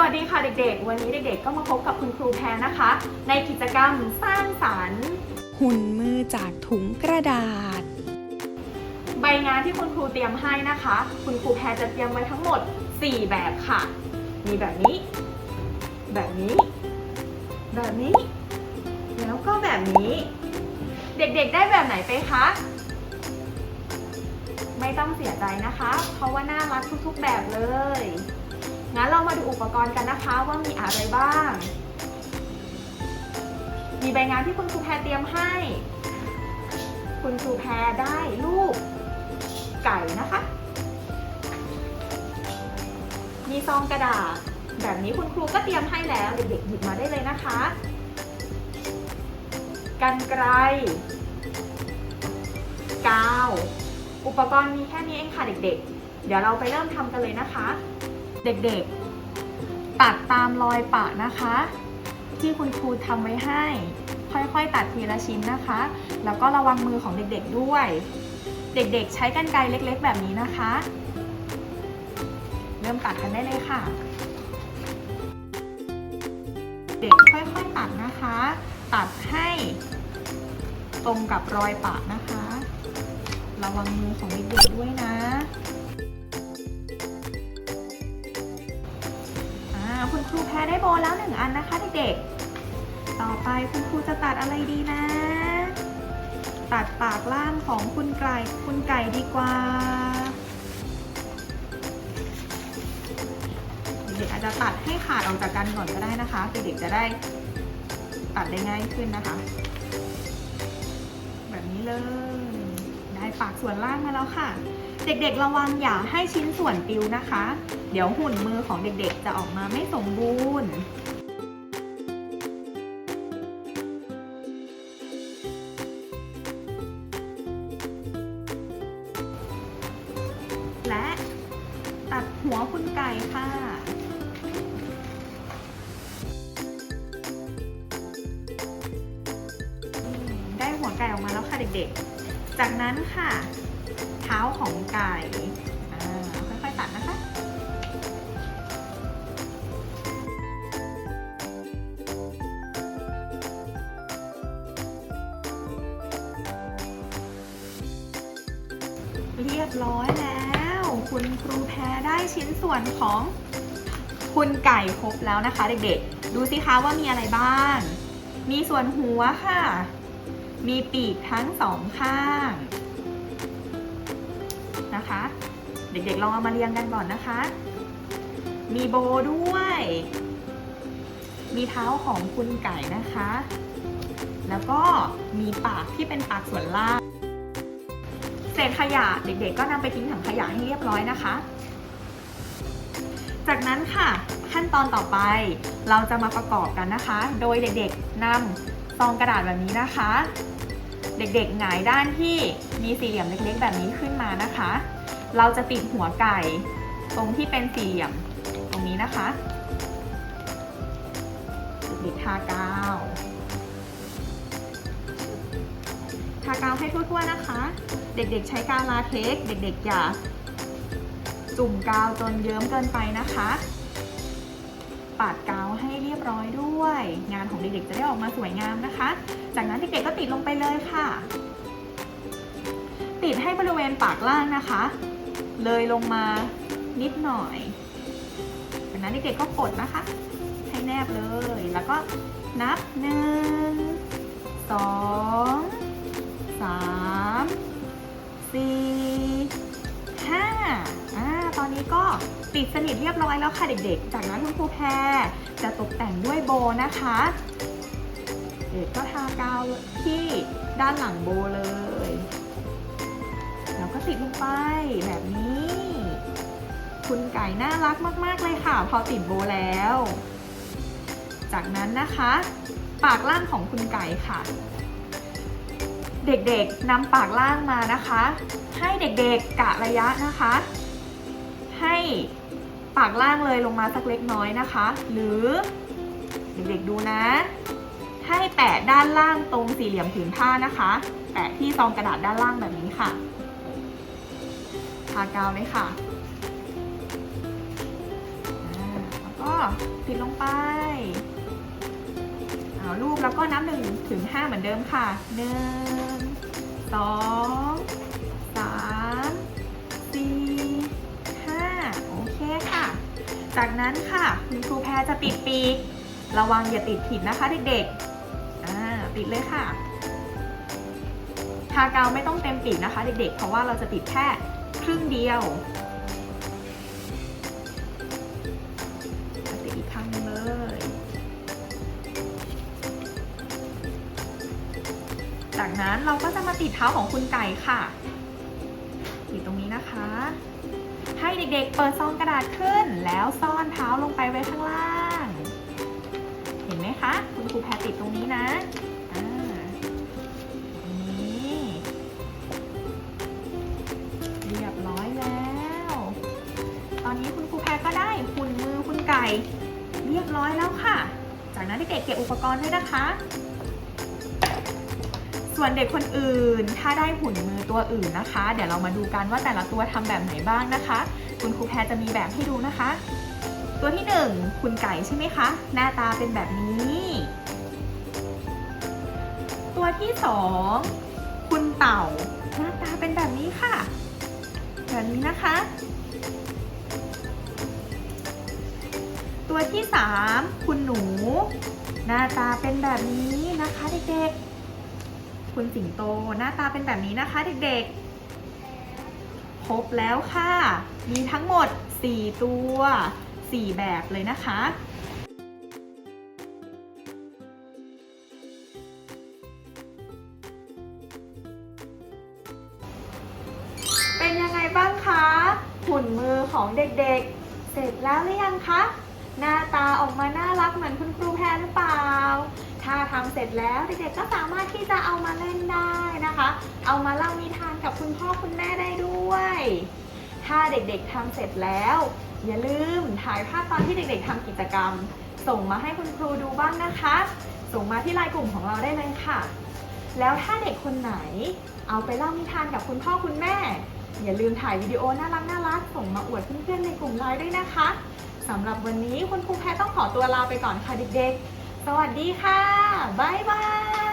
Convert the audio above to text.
วัสดีค่ะเด็กๆ วันนี้เด็กๆ ก็มาพบกับคุณครูแพรนะคะ ในกิจกรรมสร้างสรรค์ หุ่นมือจากถุงกระดาษ ใบงานที่คุณครูเตรียมให้นะคะ คุณครูแพรจะเตรียมไว้ทั้งหมด 4 แบบค่ะ มีแบบนี้ แบบนี้ แบบนี้ แล้วก็แบบนี้ เด็กๆ ได้แบบไหนไปคะไม่ต้องเสียใจนะคะ เพราะว่าน่ารักทุกๆ แบบเลย งั้นเรามาดูอุปกรณ์กันนะคะว่ามีอะไรบ้าง มีใบงานที่คุณครูแพรเตรียมให้ คุณครูแพรได้รูปไก่นะคะ มีซองกระดาษ แบบนี้คุณครูก็เตรียมให้แล้วเด็กๆหยิบมาได้เลยนะคะ กันไกรกาว อุปกรณ์มีแค่นี้เองค่ะเด็กๆ เดี๋ยวเราไปเริ่มทำกันเลยนะคะ เด็กๆ ตัดตามรอยปะนะคะ ที่คุณครูทำไว้ให้ ค่อยๆ ตัดทีละชิ้นนะคะ แล้วก็ระวังมือของเด็กๆด้วย เด็กๆ ใช้กรรไกรเล็กๆ แบบนี้นะคะ เริ่มตัดกันได้เลยค่ะ เด็กค่อยๆ ตัดนะคะ ตัดให้ตรงกับรอยปะนะคะ ระวังมือของเด็กๆด้วยนะ คุณครูแพ้ได้โบแล้วหนึ่งอันนะคะเด็กๆ ต่อไปคุณครูจะตัดอะไรดีนะ ตัดปากล่างของคุณไก่คุณไก่ดีกว่าเด็กๆอาจจะตัดให้ขาดออกจากกันก่อนก็ได้นะคะเด็กๆจะได้ตัดได้ง่ายขึ้นนะคะ แบบนี้เลย ได้ปากส่วนล่างมาแล้วค่ะ เด็กๆระวังอย่าให้ชิ้นส่วนปิวนะคะ เดี๋ยวหุ่นมือของเด็กๆจะออกมาไม่สมบูรณ์และตัดหัวคุณไก่ค่ะ ได้หัวไก่ออกมาแล้วค่ะเด็กๆ จากนั้นค่ะ ท้าของไก่ค่อยๆตัดนะคะเรียบร้อยแล้ว คุณครูแพรได้ชิ้นส่วนของคุณไก่ครบแล้วนะคะ เด็กๆ ดูสิคะว่ามีอะไรบ้าง มีส่วนหัวค่ะ มีปีกทั้งสองข้าง นะคะ เด็กๆลองเอามาเรียงกันก่อนนะคะ มีโบด้วย มีเท้าของคุณไก่นะคะ แล้วก็มีปากที่เป็นปากส่วนล่าง เศษขยะเด็กๆ ก็นำไปทิ้งถังขยะให้เรียบร้อยนะคะ จากนั้นค่ะขั้นตอนต่อไปเราจะมาประกอบกันนะคะ โดยเด็กๆนำซองกระดาษแบบนี้นะคะ เด็กๆหงายด้านที่มีสี่เหลี่ยมเล็กๆ แบบนี้ขึ้นมานะคะ เราจะติดหัวไก่ ตรงที่เป็นสี่เหลี่ยมตรงนี้นะคะเด็กๆทากาวทากาวให้ทั่วๆนะคะ เด็กๆใช้กาวลาเท็กเด็กๆอย่าจุ่มกาวจนเยิ้มเกินไปนะคะปาดกาวให้เรียบร้อยด้วย งานของเด็กๆจะได้ออกมาสวยงามนะคะ จากนั้นเด็กๆก็ติดลงไปเลยค่ะ ติดให้บริเวณปากล่างนะคะ เลยลงมานิดหน่อยจากนั้นเด็กๆก็กดนะคะ ให้แนบเลย แล้วก็นับหนึ่งสองสามสี่ห้าอ่าตอนนี้ก็ติดสนิทเรียบร้อยแล้วค่ะเด็กๆ จากนั้นคุณครูแพรจะตกแต่งด้วยโบนะคะ เด็กก็ทากาวที่ด้านหลังโบเลย ก็ติดลงไปแบบนี้ คุณไก่น่ารักมาก ๆ เลยค่ะ พอติดโบแล้ว จากนั้นนะคะ ปากล่างของคุณไก่ค่ะ เด็กๆนำปากล่างมานะคะ ให้เด็กๆกะระยะนะคะ ให้ปากล่างเลยลงมาสักเล็กน้อยนะคะ หรือเด็กๆดูนะ ให้แตะด้านล่างตรงสี่เหลี่ยมผืนผ้านะคะแตะที่ซองกระดาษด้านล่างแบบนี้ค่ะากาวเลยค่ะแล้วก็ก็ติดลงไปเอารูปแล้วก็นับหนึ่งถึงห้าเหมือนเดิมค่ะหนึ่งสองสามสี่ห้าโอเคค่ะ จากนั้นค่ะคุณครูแพรจะติดปีก ระวังอย่าติดผิดนะคะเด็กๆติดเลยค่ะทากาวไม่ต้องเต็มปีกนะคะเด็กๆ เพราะว่าเราจะติดแค่ ครึ่งเดียวติดอีกครั้งนึงเลยจากนั้นเราก็จะมาติดเท้าของคุณไก่ค่ะติดตรงนี้นะคะ ให้เด็กๆเปิดซองกระดาษขึ้น แล้วซ่อนเท้าลงไปไว้ข้างล่าง เห็นไหมคะ คุณครูแพรติดตรงนี้นะ อนนี้คุณครูแพรก็ได้หุ่นมือคุณไก่ เรียบร้อยแล้วค่ะ จากนั้นเด็กๆเก็บอุปกรณ์ด้วยนะคะ ส่วนเด็กคนอื่นถ้าได้หุ่นมือตัวอื่นนะคะ เดี๋ยวเรามาดูกันว่าแต่ละตัวทำแบบไหนบ้างนะคะ คุณครูแพรจะมีแบบให้ดูนะคะ ตัวที่หนึ่งคุณไก่ใช่ไหมคะ หน้าตาเป็นแบบนี้ ตัวที่สองคุณเต่าหน้าตาเป็นแบบนี้ค่ะ แบบนี้นะคะ ตัวที่สามคุณหนู หน้าตาเป็นแบบนี้นะคะเด็กๆ คุณสิงโตหน้าตาเป็นแบบนี้นะคะเด็กๆ ครบแล้วค่ะ มีทั้งหมด 4 ตัว 4 แบบเลยนะคะเป็นยังไงบ้างคะ หุ่นมือของเด็กๆ เสร็จแล้วหรือยังคะ หน้าตาออกมาน่ารักเหมือนคุณครูแพรหรือเปล่า ถ้าทำเสร็จแล้วเด็กๆก็สามารถที่จะเอามาเล่นได้นะคะ เอามาเล่านิทานกับคุณพ่อคุณแม่ได้ด้วย ถ้าเด็กๆทำเสร็จแล้ว อย่าลืมถ่ายภาพตอนที่เด็กๆทำกิจกรรม ส่งมาให้คุณครูดูบ้างนะคะ ส่งมาที่ไลน์กลุ่มของเราได้เลยค่ะ แล้วถ้าเด็กคนไหน เอาไปเล่านิทานกับคุณพ่อคุณแม่ อย่าลืมถ่ายวิดีโอน่ารักน่ารักส่งมาอวดเพื่อนๆในกลุ่มไลน์ด้วยนะคะ สำหรับวันนี้คุณครูแพรต้องขอตัวลาไปก่อนค่ะเด็กๆ สวัสดีค่ะ บ๊ายบาย